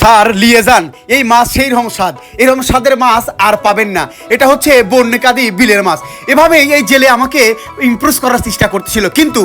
Sir, লিয়ে যান। এই মাছ সেই রকম স্বাদ এরকম স্বাদের মাছ আর পাবেন না। এটা হচ্ছে বন্যকাদি বিলের মাছ। এভাবেই এই জেলে আমাকে ইমপ্রুভ করার চেষ্টা করতেছিল। কিন্তু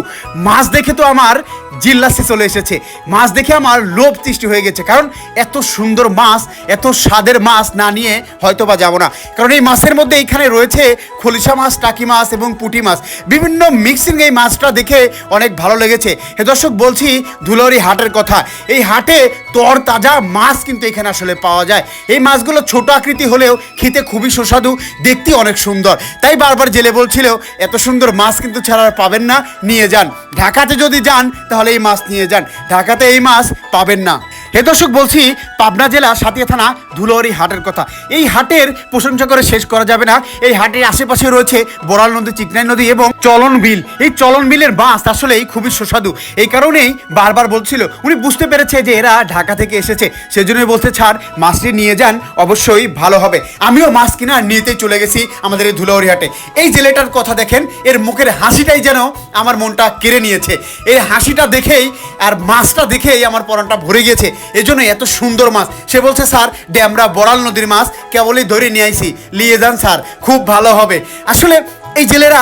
মাছ দেখে তো আমার জিল্লাসে চলে এসেছে। মাছ দেখে আমার লোভ সৃষ্টি হয়ে গেছে, কারণ এত সুন্দর মাছ, এত স্বাদের মাছ না নিয়ে হয়তো বা যাব না। কারণ এই মাছের মধ্যে এইখানে রয়েছে খলিশা মাছ, টাকি মাছ এবং পুঁটি মাছ। বিভিন্ন মিক্সিং এই মাছটা দেখে অনেক ভালো লেগেছে। হে দর্শক, বলছি ধুলরি হাটের কথা। এই হাটে তর তাজা মাছ কিন্তু এখানে আসলে পাওয়া যায়। এই মাছগুলো ছোট আকৃতি হলেও খেতে খুবই সুস্বাদু, দেখতে অনেক সুন্দর। তাই বারবার জেলে বলছিল, এত সুন্দর মাছ কিন্তু ছাড়া পাবেন না, নিয়ে যান। ঢাকাতে যদি যান, তাহলে এই মাছ নিয়ে যান। ঢাকাতে এই মাছ পাবেন না। হে দর্শক, বলছি পাবনা জেলা সাতিয়া থানা ধুলোয়ারি হাটের কথা। এই হাটের প্রশংসা করে শেষ করা যাবে না। এই হাটের আশেপাশে রয়েছে বড়াল নদী, চিকনাই নদী এবং চলন বিল। এই চলন বিলের মাছ আসলেই খুবই সুস্বাদু। এই কারণেই বারবার বলছিল, উনি বুঝতে পেরেছে যে এরা ঢাকা থেকে এসেছে। সেজন্যই বলতে ছাড়, মাছটি নিয়ে যান, অবশ্যই ভালো হবে। আমিও মাছ কিনা নিতেই চলে গেছি আমাদের এই ধুলাউরি হাটে এই জেলেটার কথা দেখেন, এর মুখের হাসিটাই যেন আমার মনটা কেড়ে নিয়েছে। এই হাসিটা দেখেই আর মাছটা দেখেই আমার পরানটা ভরে গেছে এজন্য এত সুন্দর মাছ। সে বলছে, স্যার, ড্যামরা বড়াল নদীর মাছ, কেবলই ধরে নিয়ে আইছি। নিয়ে যান, স্যার, খুব ভালো হবে। আসলে এই জেলেরা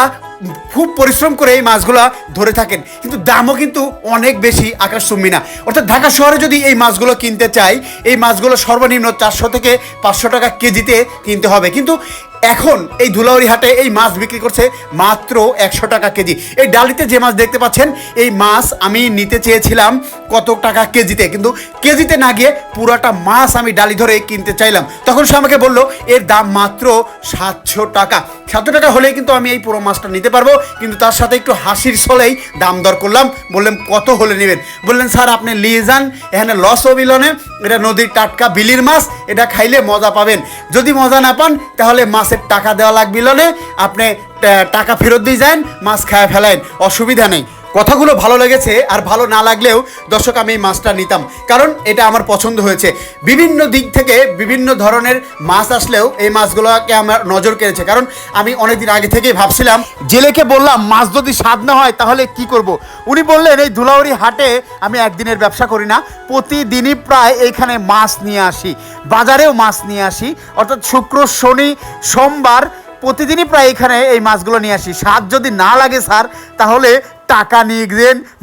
খুব পরিশ্রম করে এই মাছগুলো ধরে থাকেন। কিন্তু দামও কিন্তু অনেক বেশি আকাশচুম্বী না অর্থাৎ ঢাকা শহরে যদি এই মাছগুলো কিনতে চাই, এই মাছগুলো সর্বনিম্ন চারশো থেকে পাঁচশো টাকা কেজিতে কিনতে হবে। কিন্তু এখন এই ধুলাউরি হাটে এই মাছ বিক্রি করছে মাত্র একশো টাকা কেজি। এই ডালিতে যে মাছ দেখতে পাচ্ছেন, এই মাছ আমি নিতে চেয়েছিলাম কত টাকা কেজিতে? কিন্তু কেজিতে না গিয়ে পুরাটা মাছ আমি ডালি ধরে কিনতে চাইলাম। তখন সে আমাকে বলল, এর দাম মাত্র সাতশো টাকা। সাতশো টাকা হলেই কিন্তু আমি এই পুরো মাছটা নিতে পারব। কিন্তু তার সাথে একটু হাসির ছলেই দাম দর করলাম। বললেন, কত হলে নেবেন? বললেন, স্যার, আপনি নিয়ে যান। এখানে লস বিলনে এটা নদীর টাটকা বিলির মাছ। এটা খাইলে মজা পাবেন। যদি মজা না পান, তাহলে মাছের টাকা দেওয়া লাগবে বিলনে। আপনি টাকা ফেরত দিয়ে যান, মাছ খায় ফেলেন অসুবিধা নেই। কথাগুলো ভালো লেগেছে আর ভালো না লাগলেও দর্শক, আমি এই মাছটা নিতাম। কারণ এটা আমার পছন্দ হয়েছে। বিভিন্ন দিক থেকে বিভিন্ন ধরনের মাছ আসলেও এই মাছগুলোকে আমার নজর কেড়েছে। কারণ আমি অনেকদিন আগে থেকেই ভাবছিলাম, জেলেকে বললাম, মাছ যদি স্বাদ না হয়, তাহলে কি করব। উনি বললেন, এই ধুলাউড়ি হাটে আমি একদিনের ব্যবসা করি না। প্রতিদিনই প্রায় এইখানে মাছ নিয়ে আসি। বাজারেও মাছ নিয়ে আসি। অর্থাৎ শুক্র, শনি, সোমবার প্রতিদিনই প্রায় এখানে এই মাছগুলো নিয়ে আসি। স্বাদ যদি না লাগে, স্যার, তাহলে টাকা নিয়ে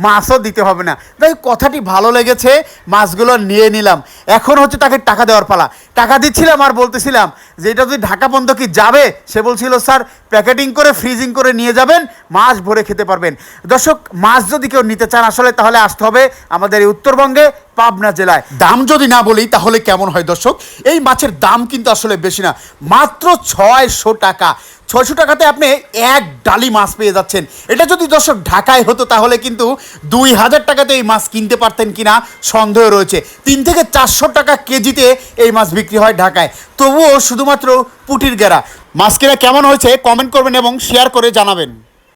মাছও দিতে হবে না। তাই কথাটি ভালো লেগেছে, মাছগুলো নিয়ে নিলাম। এখন হচ্ছে তাকে টাকা দেওয়ার পালা। টাকা দিচ্ছিলাম আর বলতেছিলাম যে, এটা যদি ঢাকা পর্যন্ত কি যাবে? সে বলছিল, স্যার, প্যাকেটিং করে, ফ্রিজিং করে নিয়ে যাবেন, মাছ ভরে খেতে পারবেন। দর্শক, মাছ যদি কেউ নিতে চান আসলে তাহলে আসতে হবে আমাদের এই উত্তরবঙ্গে, পাবনা জেলায়। দাম যদি না বলি, তাহলে কেমন হয় দর্শক? এই মাছের দাম কিন্তু আসলে বেশি না, মাত্র ছয়শো টাকা। ছয়শো টাকাতে আপনি এক ডালি মাছ পেয়ে যাচ্ছেন। এটা যদি দর্শক ঢাকায় হতো, তাহলে কিন্তু দুই হাজার টাকাতে এই মাছ কিনতে পারতেন কিনা সন্দেহ রয়েছে। তিন থেকে চারশো টাকা কেজিতে এই মাছ বিক্রি হয় ঢাকায়। তবুও শুধুমাত্র পুটির গেরা। মাছ কেনা কেমন হয়েছে কমেন্ট করবেন এবং শেয়ার করে জানাবেন।